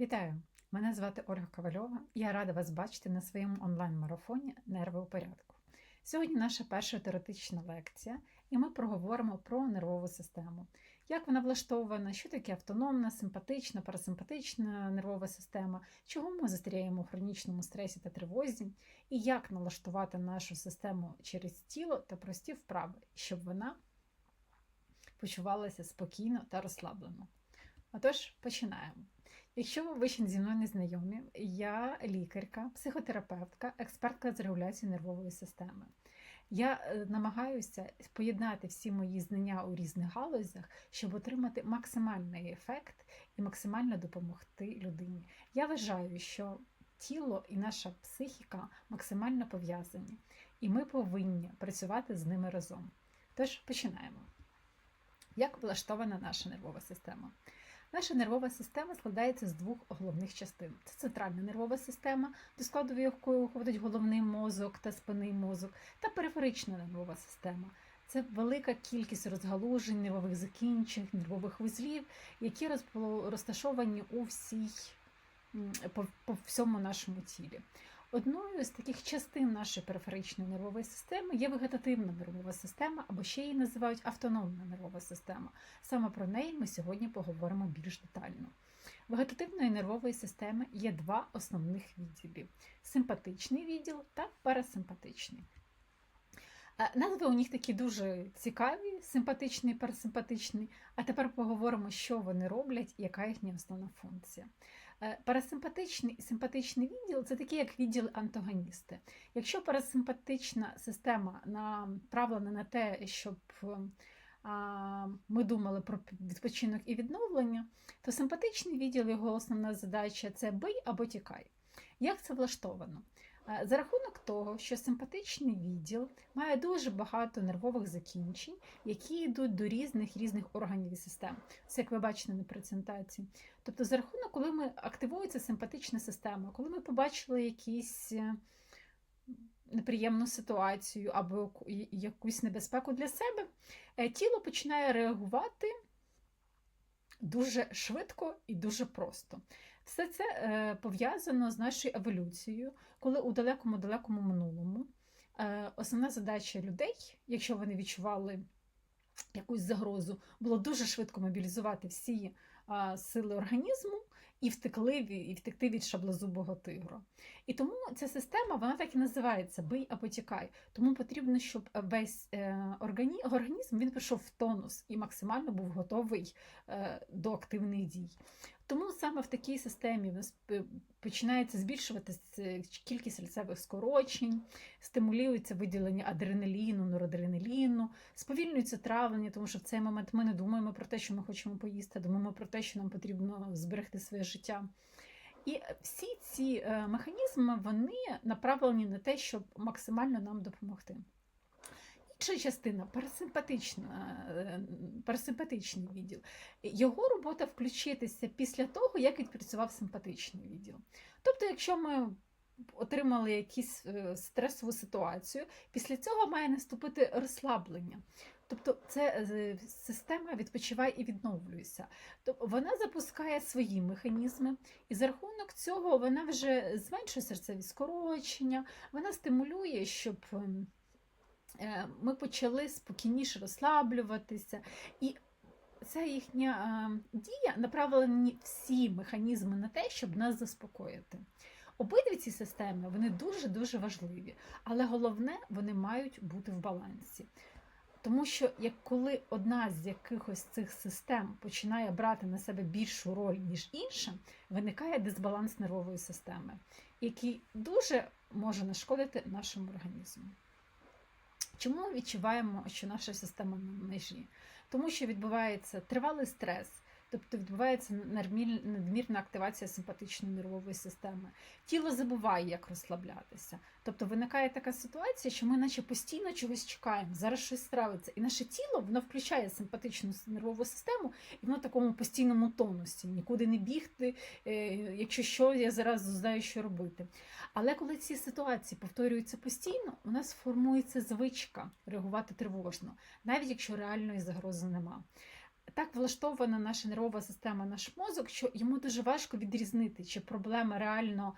Вітаю! Мене звати Ольга Ковальова. Я рада вас бачити на своєму онлайн-марафоні Нерви у порядку. Сьогодні наша перша теоретична лекція, і ми проговоримо про нервову систему. Як вона влаштована, що таке автономна, симпатична, парасимпатична нервова система, чого ми застряємо у хронічному стресі та тривозі, і як налаштувати нашу систему через тіло та прості вправи, щоб вона почувалася спокійно та розслаблено. Отож, починаємо. Якщо ви ще зі мною не знайомі, я лікарка, психотерапевтка, експертка з регуляції нервової системи. Я е, намагаюся поєднати всі мої знання у різних галузях, щоб отримати максимальний ефект і максимально допомогти людині. Я вважаю, що тіло і наша психіка максимально пов'язані, і ми повинні працювати з ними разом. Тож починаємо. Як влаштована наша нервова система? Наша нервова система складається з двох головних частин: це центральна нервова система, до складу якої входить головний мозок та спинний мозок, та периферична нервова система. Це велика кількість розгалужень, нервових закінчень, нервових вузлів, які розташовані у всій по, по всьому нашому тілі. Одною з таких частин нашої периферичної нервової системи є вегетативна нервова система, або ще її називають автономна нервова система. Саме про неї ми сьогодні поговоримо більш детально. Вегетативної нервової системи є два основних відділі: симпатичний відділ та парасимпатичний. Назви у них такі дуже цікаві, симпатичний, парасимпатичний. А тепер поговоримо, що вони роблять і яка їхня основна функція. Парасимпатичний і симпатичний відділ це такі, як відділ антагоністи. Якщо парасимпатична система направлена на те, щоб ми думали про відпочинок і відновлення, то симпатичний відділ його основна задача це бий або тікай. Як це влаштовано? За рахунок того, що симпатичний відділ має дуже багато нервових закінчень, які йдуть до різних різних органів і систем. Це як ви бачите на презентації. Тобто, за рахунок, коли ми активується симпатична система, коли ми побачили якісь е, неприємну ситуацію або якусь небезпеку для себе, е, тіло починає реагувати дуже швидко і дуже просто. Все це е, пов'язано з нашою еволюцією, коли у далекому-далекому минулому е, основна задача людей, якщо вони відчували якусь загрозу, було дуже швидко мобілізувати всі сили організму і втекли і втекти від шаблозубого тигра. І тому ця система вона так і називається бий або тікай. Тому потрібно, щоб весь е, організм він прийшов в тонус і максимально був готовий до активних дій. Тому саме в такій системі починається збільшуватися кількість серцевих скорочень, стимулюється виділення адреналіну, норадреналіну, сповільнюється травлення, тому що в цей момент ми не думаємо про те, що ми хочемо поїсти, думаємо про те, що нам потрібно зберегти своє життя. І всі ці е, механізми вони направлені на те, щоб максимально нам допомогти. Інша частина парасимпатична, е, парасимпатичний відділ. Його робота включитися після того, як відпрацював симпатичний відділ. Тобто, якщо ми отримали якусь е, стресову ситуацію, після цього має наступити розслаблення. Тобто це е, система відпочиває і відновлюється. Тобто вона запускає свої механізми, і за рахунок цього вона вже зменшує серцеві скорочення, вона стимулює, щоб. Е, ми почали спокійніше розслаблюватися. І ця їхня е, дія направлені всі механізми на те, щоб нас заспокоїти. Обидві ці системи вони дуже-дуже важливі, але головне, вони мають бути в балансі. Тому що як коли одна з якихось цих систем починає брати на себе більшу роль, ніж інша, виникає дисбаланс нервової системи, який дуже може нашкодити нашому організму. Чому відчуваємо, що наша система на межі? Тому що відбувається тривалий стрес, тобто відбувається надмірна активація симпатичної нервової системи. Тіло забуває, як розслаблятися. Тобто виникає така ситуація, що ми, наче постійно чогось чекаємо, зараз щось ставиться. І наше тіло воно включає симпатичну нервову систему, і воно в такому постійному тонусі, нікуди не бігти. Е, якщо що, я зараз знаю, що робити. Але коли ці ситуації повторюються постійно, у нас формується звичка реагувати тривожно, навіть якщо реальної загрози нема. Так влаштована наша нервова система, наш мозок, що йому дуже важко відрізнити, чи проблема реально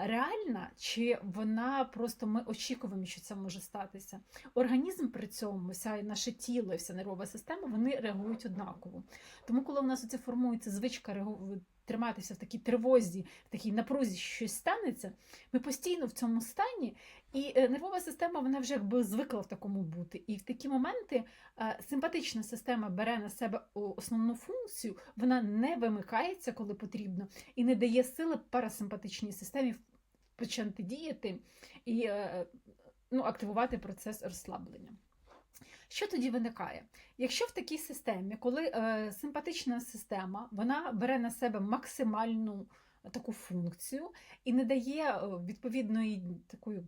реальна, чи вона просто ми очікуємо, що це може статися. Організм при цьому, вся наше тіло, вся нервова система, вони реагують однаково. Тому, коли у нас оце формується звичка реагу- триматися в такій тривозі, в такій напрузі, що щось станеться, ми постійно в цьому стані, і е, нервова система вона вже якби звикла в такому бути. І в такі моменти е, симпатична система бере на себе основну функцію, вона не вимикається, коли потрібно, і не дає сили парасимпатичній системі почати діяти і е, ну, активувати процес розслаблення. Що тоді виникає? Якщо в такій системі, коли симпатична система вона бере на себе максимальну таку функцію і не дає відповідної такої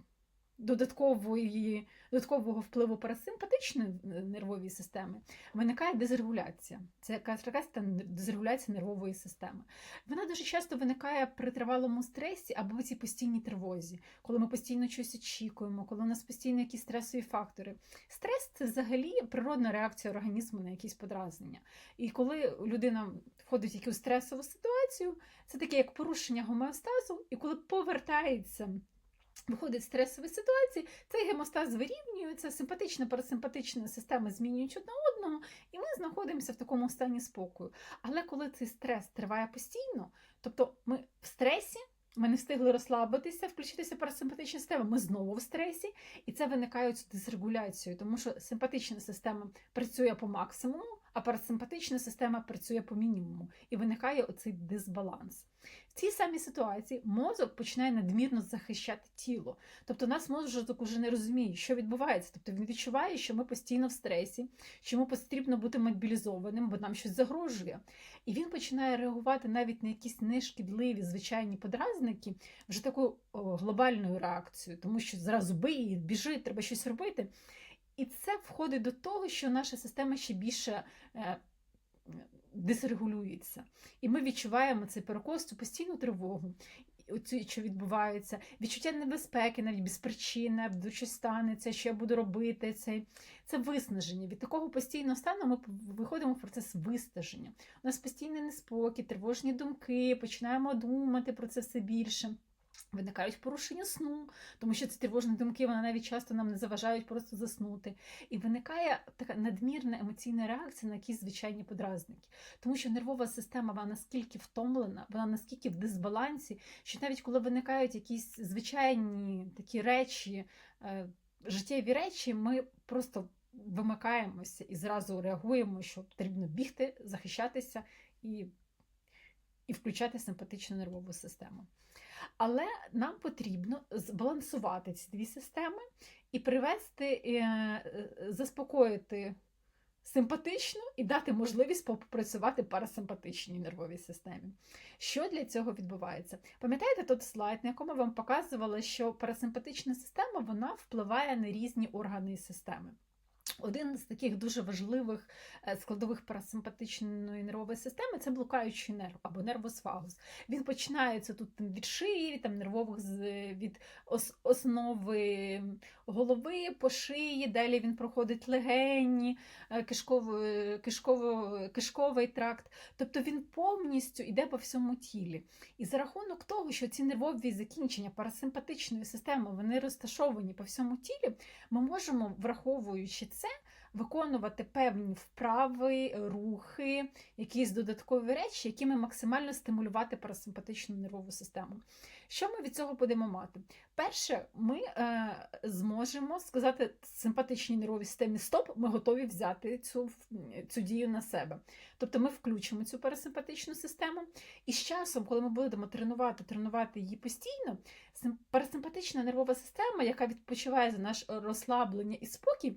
додаткової, додаткового впливу парасимпатичної е, нервової системи, виникає дезрегуляція. Це якась дезрегуляція нервової системи. Вона дуже часто виникає при тривалому стресі або в цій постійній тривозі, коли ми постійно щось очікуємо, коли у нас постійно якісь стресові фактори. Стрес це взагалі природна реакція організму на якісь подразнення. І коли людина входить в якусь стресову ситуацію, це таке як порушення гомеостазу, і коли повертається. Виходить з стресової ситуації, цей гемостаз вирівнюється, симпатична парасимпатична система змінюють одна одного, і ми знаходимося в такому стані спокою. Але коли цей стрес триває постійно, тобто ми в стресі, ми не встигли розслабитися, включитися парасимпатична система, ми знову в стресі, і це виникає цю дисрегуляцію, тому що симпатична система працює по максимуму, а парасимпатична система працює по мінімуму, і виникає оцей дисбаланс. В цій самій ситуації мозок починає надмірно захищати тіло. Тобто нас мозок уже не розуміє, що відбувається. Тобто він відчуває, що ми постійно в стресі, що йому потрібно бути мобілізованим, бо нам щось загрожує. І він починає реагувати навіть на якісь нешкідливі звичайні подразники вже такою глобальною реакцією, тому що зразу бий, біжи, треба щось робити. І це входить до того, що наша система ще більше е, дисрегулюється. І ми відчуваємо цей перекос, цю постійну тривогу, що відбувається, відчуття небезпеки, навіть без причини, щось станеться, що я буду робити. Це, це виснаження. Від такого постійного стану ми виходимо в процес виснаження. У нас постійний неспокій, тривожні думки, починаємо думати про це все більше. Виникають порушення сну, тому що ці тривожні думки вони навіть часто нам не заважають просто заснути. І виникає така надмірна емоційна реакція на якісь звичайні подразники. Тому що нервова система вона наскільки втомлена, вона наскільки в дисбалансі, що навіть коли виникають якісь звичайні такі речі, е, життєві речі, ми просто вимикаємося і зразу реагуємо, що потрібно бігти, захищатися і, і включати симпатичну нервову систему. Але нам потрібно збалансувати ці дві системи і привести, заспокоїти симпатичну і дати можливість попрацювати парасимпатичній нервовій системі. Що для цього відбувається? Пам'ятаєте той слайд, на якому вам показувала, що парасимпатична система вона впливає на різні органи і системи. Один з таких дуже важливих е, складових парасимпатичної нервової системи це блукаючий нерв або нервосфагус. Він починається тут від шиї, там нервових від основи голови по шиї, далі він проходить легені, е, кишковий, кишковий, кишковий тракт. Тобто він повністю йде по всьому тілі. І за рахунок того, що ці нервові закінчення парасимпатичної системи вони розташовані по всьому тілі, ми можемо, враховуючи це, виконувати певні вправи, рухи, якісь додаткові речі, якими максимально стимулювати парасимпатичну нервову систему. Що ми від цього будемо мати? Перше, ми е, зможемо сказати симпатичній нервовій системі Стоп, ми готові взяти цю, цю дію на себе. Тобто ми включимо цю парасимпатичну систему, і з часом, коли ми будемо тренувати, тренувати її постійно, парасимпатична нервова система, яка відпочиває за наш розслаблення і спокій,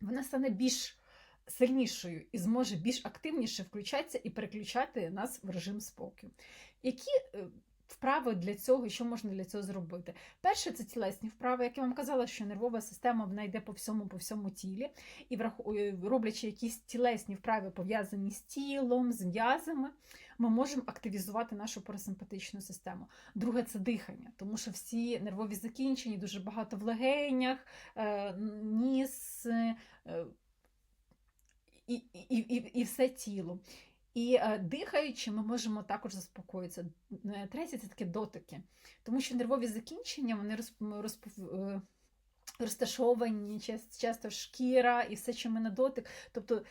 вона стане більш сильнішою і зможе більш активніше включатися і переключати нас в режим спокою. Які вправи для цього, що можна для цього зробити? Перше, це тілесні вправи, як я вам казала, що нервова система вона йде по всьому по всьому тілі, і роблячи якісь тілесні вправи, пов'язані з тілом, з м'язами, ми можемо активізувати нашу парасимпатичну систему. Друге це дихання, тому що всі нервові закінчення, дуже багато в легенях, ніс. і, і, і, і все тіло. І е, дихаючи, ми можемо також заспокоїтися. Е, Третє це такі дотики, тому що нервові закінчення вони розп- е, розташовані часто шкіра і все, що ми на дотик, тобто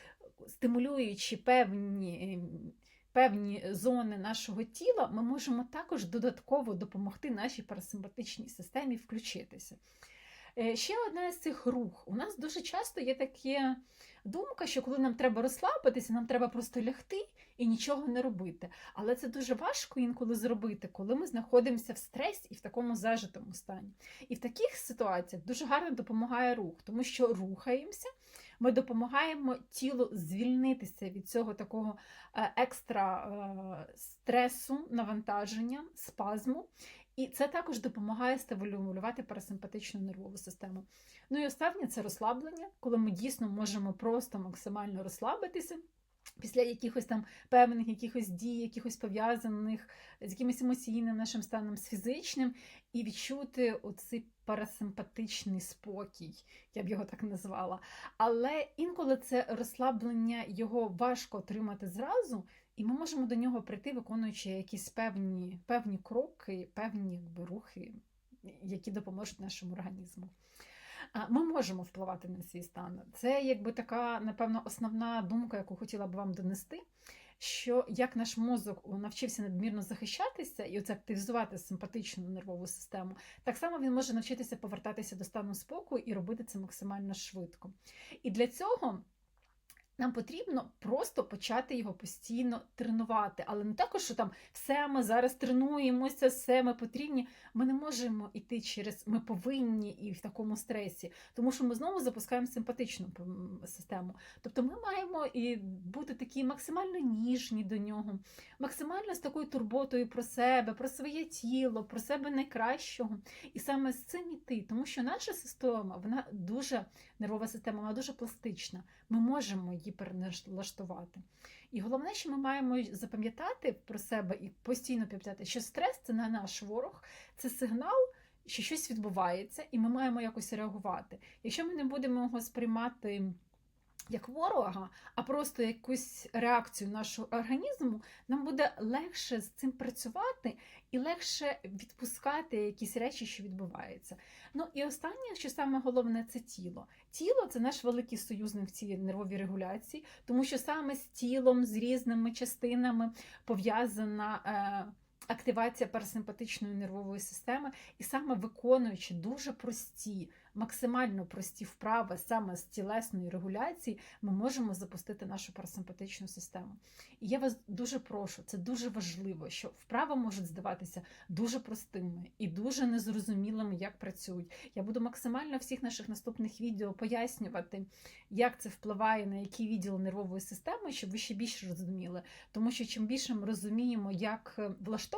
стимулюючи певні. е, Певні зони нашого тіла ми можемо також додатково допомогти нашій парасимпатичній системі включитися. Е, Ще одна з цих рух. У нас дуже часто є така думка, що коли нам треба розслабитися, нам треба просто лягти і нічого не робити. Але це дуже важко інколи зробити, коли ми знаходимося в стресі і в такому зажитому стані. І в таких ситуаціях дуже гарно допомагає рух, тому що рухаємося, ми допомагаємо тілу звільнитися від цього такого е, екстра е, стресу, навантаження, спазму. І це також допомагає стимулювати парасимпатичну нервову систему. Ну і останнє це розслаблення, коли ми дійсно можемо просто максимально розслабитися. Після якихось там певних якихось дій, якихось пов'язаних з якимось емоційним нашим станом, з фізичним, і відчути оцей парасимпатичний спокій, я б його так назвала. Але інколи це розслаблення його важко отримати зразу, і ми можемо до нього прийти, виконуючи якісь певні, певні кроки, певні якби, рухи, які допоможуть нашому організму. Ми можемо впливати на свій стан. Це якби така, напевно, основна думка, яку хотіла б вам донести. Що як наш мозок навчився надмірно захищатися і оце активізувати симпатичну нервову систему, так само він може навчитися повертатися до стану спокою і робити це максимально швидко. І для цього нам потрібно просто почати його постійно тренувати. Але не також, що там все ми зараз тренуємося, все ми потрібні. Ми не можемо йти через ми повинні і в такому стресі, тому що ми знову запускаємо симпатичну систему. Тобто ми маємо і бути такі максимально ніжні до нього, максимально з такою турботою про себе, про своє тіло, про себе найкращого. І саме з цим іти, тому що наша система, вона дуже нервова система, вона дуже пластична. Ми можемо її перелаштувати. І головне, що ми маємо запам'ятати про себе і постійно пам'ятати, що стрес це не наш ворог, це сигнал, що щось відбувається, і ми маємо якось реагувати. Якщо ми не будемо його сприймати як ворога, а просто якусь реакцію нашого організму, нам буде легше з цим працювати і легше відпускати якісь речі, що відбуваються. Ну і останнє, що саме головне, це тіло. Тіло це наш великий союзник в цій нервовій регуляції, тому що саме з тілом, з різними частинами пов'язана. Е, Активація парасимпатичної нервової системи, і саме виконуючи дуже прості, максимально прості вправи саме з тілесної регуляції, ми можемо запустити нашу парасимпатичну систему. І я вас дуже прошу, це дуже важливо, що вправи можуть здаватися дуже простими і дуже незрозумілими, як працюють. Я буду максимально всіх наших наступних відео пояснювати, як це впливає на який відділ нервової системи, щоб ви ще більше розуміли. Тому що чим більше ми розуміємо, як е,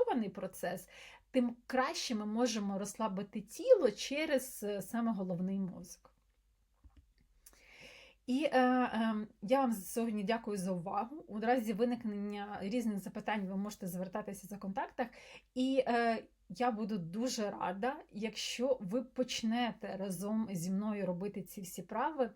влаштований процес, тим краще ми можемо розслабити тіло через е, саме головний мозок. І е, е, я вам сьогодні дякую за увагу. У разі виникнення різних запитань ви можете звертатися за контактах. І е, я буду дуже рада, якщо ви почнете разом зі мною робити ці всі прави.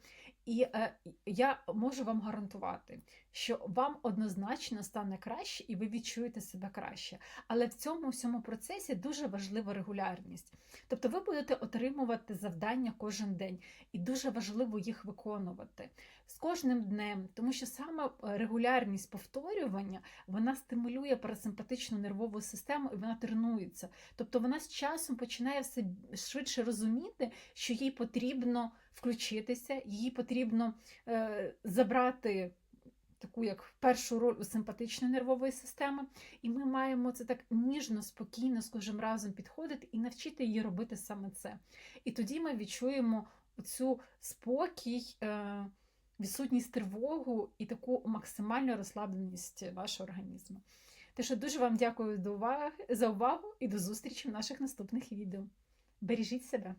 І е, я можу вам гарантувати, що вам однозначно стане краще, і ви відчуєте себе краще. Але в цьому всьому процесі дуже важлива регулярність. Тобто ви будете отримувати завдання кожен день, і дуже важливо їх виконувати з кожним днем, тому що саме регулярність повторювання вона стимулює парасимпатичну нервову систему і вона тренується. Тобто вона з часом починає все швидше розуміти, що їй потрібно включитися, їй потрібно е, забрати таку як першу роль у симпатичної нервової системи, і ми маємо це так ніжно, спокійно з кожним разом підходити і навчити її робити саме це. І тоді ми відчуємо цю спокій. Е, Відсутність тривогу і таку максимальну розслабленість вашого організму. Тож дуже вам дякую за увагу і до зустрічі в наших наступних відео. Бережіть себе!